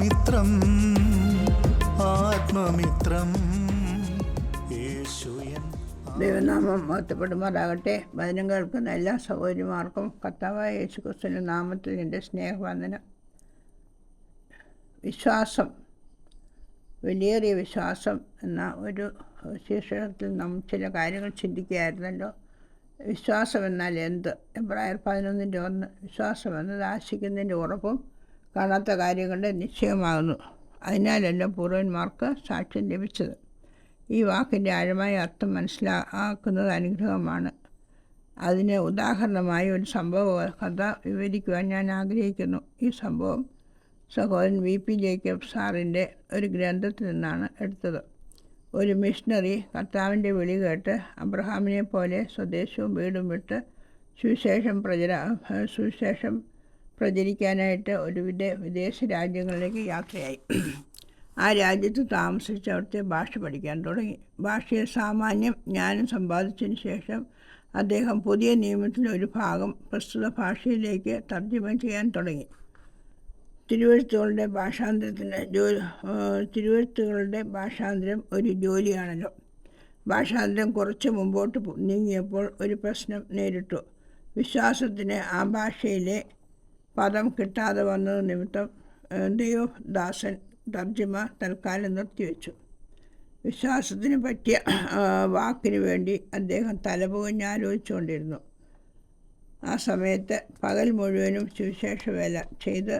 ആത്മമിത്രം ആത്മമിത്രം. ദൈവനാമം മഹത്വപ്പെടുമാറാകട്ടെ. വചനം കേൾക്കുന്ന എല്ലാ സഹോദരിമാർക്കും കർത്താവായ യേശുക്രിസ്തുവിന്റെ നാമത്തിൽ എന്റെ സ്നേഹവന്ദനം. വിശ്വാസം വലിയേറിയ വിശ്വാസം എന്ന ഒരു ശീർഷകത്തിൽ നാം ചില കാര്യങ്ങൾ ചിന്തിക്കുകയായിരുന്നല്ലോ. വിശ്വാസം എന്നാൽ എന്ത്? എബ്രായർ പതിനൊന്നിന്റെ ഒന്ന്. വിശ്വാസം എന്നത് ആശിക്കുന്നതിന്റെ ഉറപ്പും കാണാത്ത കാര്യങ്ങളുടെ നിശ്ചയമാകുന്നു. അതിനാലല്ല പൂർവന്മാർക്ക് സാക്ഷ്യം ലഭിച്ചത്. ഈ വാക്കിന്റെ ആഴമായ അർത്ഥം മനസ്സിലാക്കുന്നത് അനുഗ്രഹമാണ്. അതിന് ഉദാഹരണമായി ഒരു സംഭവ കഥ വിവരിക്കുവാൻ ഞാൻ ആഗ്രഹിക്കുന്നു. ഈ സംഭവം സഹോദരൻ വി. പി. ജേക്കബ് സാറിന്റെ ഒരു ഗ്രന്ഥത്തിൽ നിന്നാണ് എടുത്തത്. ഒരു മിഷണറി കർത്താവിന്റെ വിളി കേട്ട് അബ്രഹാമിനെ പോലെ സ്വദേശവും വീടും വിട്ട് സുവിശേഷം പ്രചര സുവിശേഷം പ്രചരിക്കാനായിട്ട് ഒരു വിദേ വിദേശ രാജ്യങ്ങളിലേക്ക് യാത്രയായി. ആ രാജ്യത്ത് താമസിച്ച് അവിടുത്തെ ഭാഷ പഠിക്കാൻ തുടങ്ങി. ഭാഷയെ സാമാന്യം ജ്ഞാനം സമ്പാദിച്ചതിന് ശേഷം അദ്ദേഹം പുതിയ നിയമത്തിന്റെ ഒരു ഭാഗം പ്രസ്തുത ഭാഷയിലേക്ക് തർജമ ചെയ്യാൻ തുടങ്ങി. തിരുവഴുത്തുകളുടെ ഭാഷാന്തരത്തിന് ജോലി തിരുവഴുത്തുകളുടെ ഭാഷാന്തരം ഒരു ജോലിയാണല്ലോ. ഭാഷാന്തരം കുറച്ച് മുമ്പോട്ട് നീങ്ങിയപ്പോൾ ഒരു പ്രശ്നം നേരിട്ടു. വിശ്വാസത്തിന് ആ ഭാഷയിലെ പദം കിട്ടാതെ വന്നത് നിമിത്തം ഏഹ്, ദാസൻ തർജിമ തൽക്കാലം നിർത്തിവെച്ചു. വിശ്വാസത്തിന് പറ്റിയ വാക്കിന് വേണ്ടി അദ്ദേഹം തലപുകഞ്ഞ് ആലോചിച്ചുകൊണ്ടിരുന്നു. ആ സമയത്ത് പകൽ മുഴുവനും സുവിശേഷ വേല ചെയ്ത്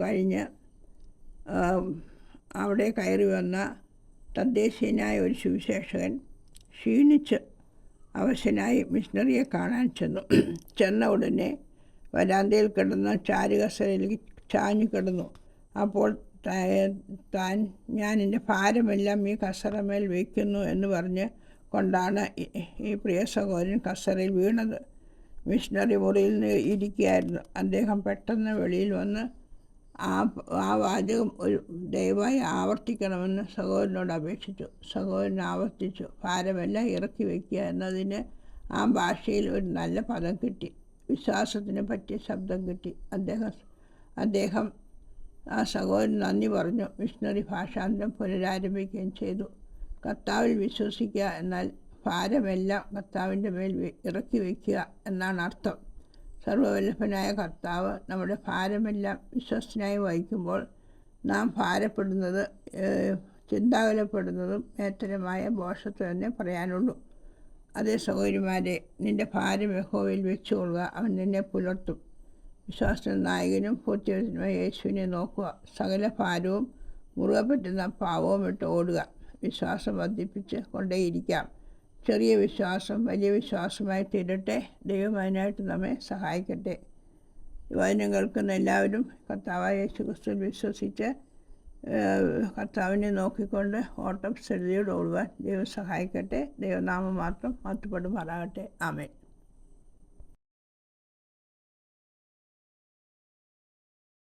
കഴിഞ്ഞ് അവിടെ കയറി വന്ന തദ്ദേശീയനായ ഒരു സുവിശേഷകൻ ക്ഷീണിച്ച് അവശനായി മിഷണറിയെ കാണാൻ ചെന്നു. ചെന്ന ഉടനെ വരാന്തയിൽ കിടന്ന ചാരുകസരയിലേക്ക് ചാഞ്ഞു കിടന്നു. അപ്പോൾ താൻ ഞാൻ എന്റെ ഭാരമെല്ലാം ഈ കസറമേൽ വയ്ക്കുന്നു എന്ന് പറഞ്ഞ് കൊണ്ടാണ് ഈ- പ്രിയ സഹോദരൻ കസറയിൽ വീണത്. മിഷണറി മുറിയിൽ നിന്ന് ഇരിക്കുകയായിരുന്നു. അദ്ദേഹം പെട്ടെന്ന് വെളിയിൽ വന്ന് ആ വാചകം ഒരു ദയവായി ആവർത്തിക്കണമെന്ന് സഹോദരനോട് അപേക്ഷിച്ചു. സഹോദരൻ ആവർത്തിച്ചു. ഭാരമെല്ലാം ഇറക്കി വയ്ക്കുക എന്നതിന് ആ ഭാഷയിൽ ഒരു നല്ല പദം കിട്ടി. വിശ്വാസത്തിന് പറ്റിയ ശബ്ദം കിട്ടി. അദ്ദേഹം അദ്ദേഹം ആ സഹോദരൻ നന്ദി പറഞ്ഞു. മിഷണറി ഭാഷാന്തരം പുനരാരംഭിക്കുകയും ചെയ്തു. കർത്താവിൽ വിശ്വസിക്കുക എന്നാൽ ഭാരമെല്ലാം കർത്താവിന്റെ മേൽ ഇറക്കി വയ്ക്കുക എന്നാണ് അർത്ഥം. സർവവല്ലഭനായ കർത്താവ് നമ്മുടെ ഭാരമെല്ലാം വിശ്വസ്തനായി വഹിക്കുമ്പോൾ നാം ഭാരപ്പെടുന്നത് ചിന്താകുലപ്പെടുന്നതും മേത്തരമായ ബോഷത്വം എന്നേ പറയാനുള്ളൂ. അതേ സഹോദരിമാരെ നിന്റെ ഭാരം യഹോവയിൽ വെച്ചുകൊള്ളുക. അവൻ നിന്നെ പുലർത്തും. വിശ്വാസ നായകനും പൂർത്തിയുമായ യേശുവിനെ നോക്കുക. സകല ഭാരവും മുറുകെ പറ്റുന്ന പാവവും ഇട്ട് ഓടുക. വിശ്വാസം വർദ്ധിപ്പിച്ച് കൊണ്ടേയിരിക്കാം. ചെറിയ വിശ്വാസം വലിയ വിശ്വാസമായി തീരട്ടെ. ദൈവം അതിനായിട്ട് നമ്മെ സഹായിക്കട്ടെ. വചനം കേൾക്കുന്ന എല്ലാവരും കർത്താവായ യേശു ക്രിസ്തു വിശ്വസിച്ച് കർത്താവിനെ നോക്കിക്കൊണ്ട് ഓട്ടം സ്ഥിരതയോട് ഓടുവാൻ ദൈവം സഹായിക്കട്ടെ. ദൈവനാമം മാത്രം മാറ്റപ്പെടുമാറാകട്ടെ ആമേൻ.